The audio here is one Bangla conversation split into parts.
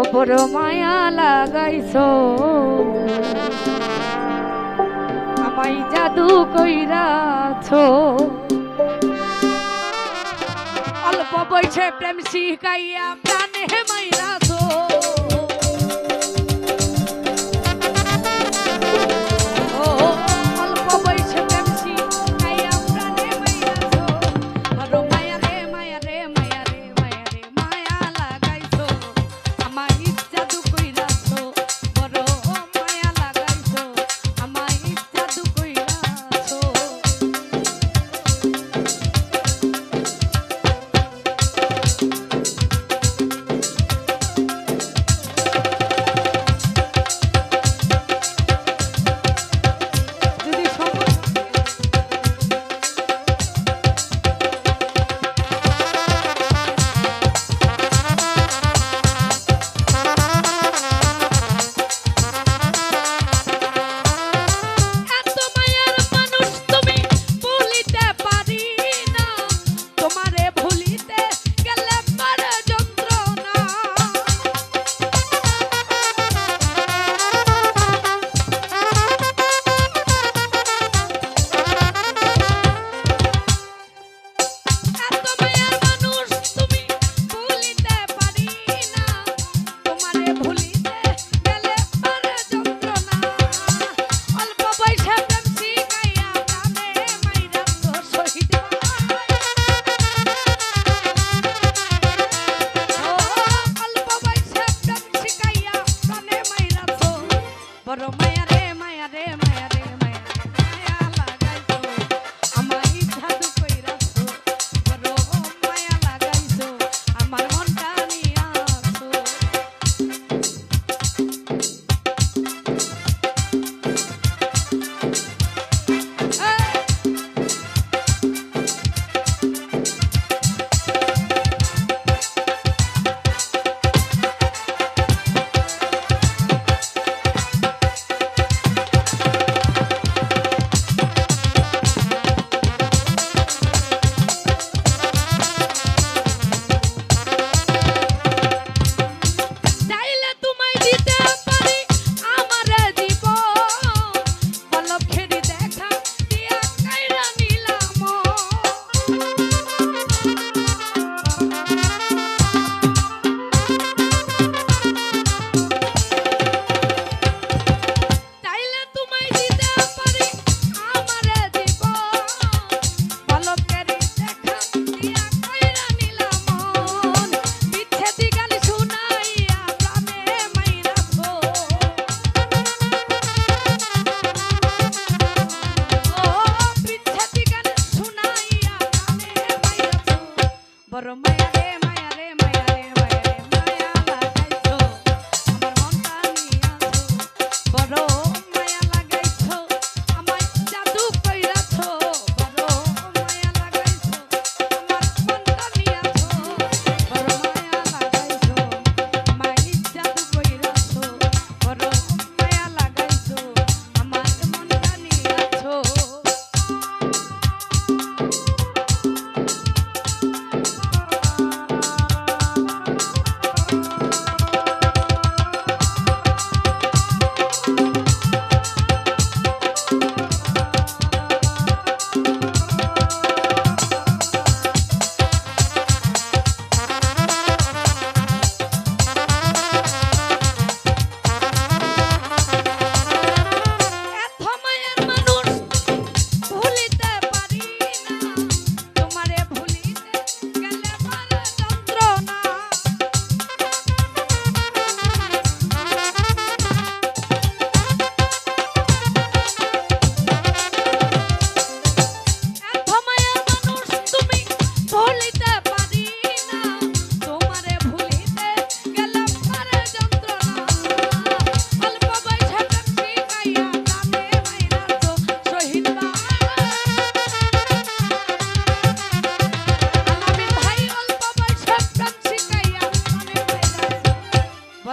ওপর মায়া লাগাইছো। আমায় জাদু কইরাছো। অল্প বয়সে প্রেম শিখাইয়া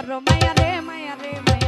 Barro Maya de.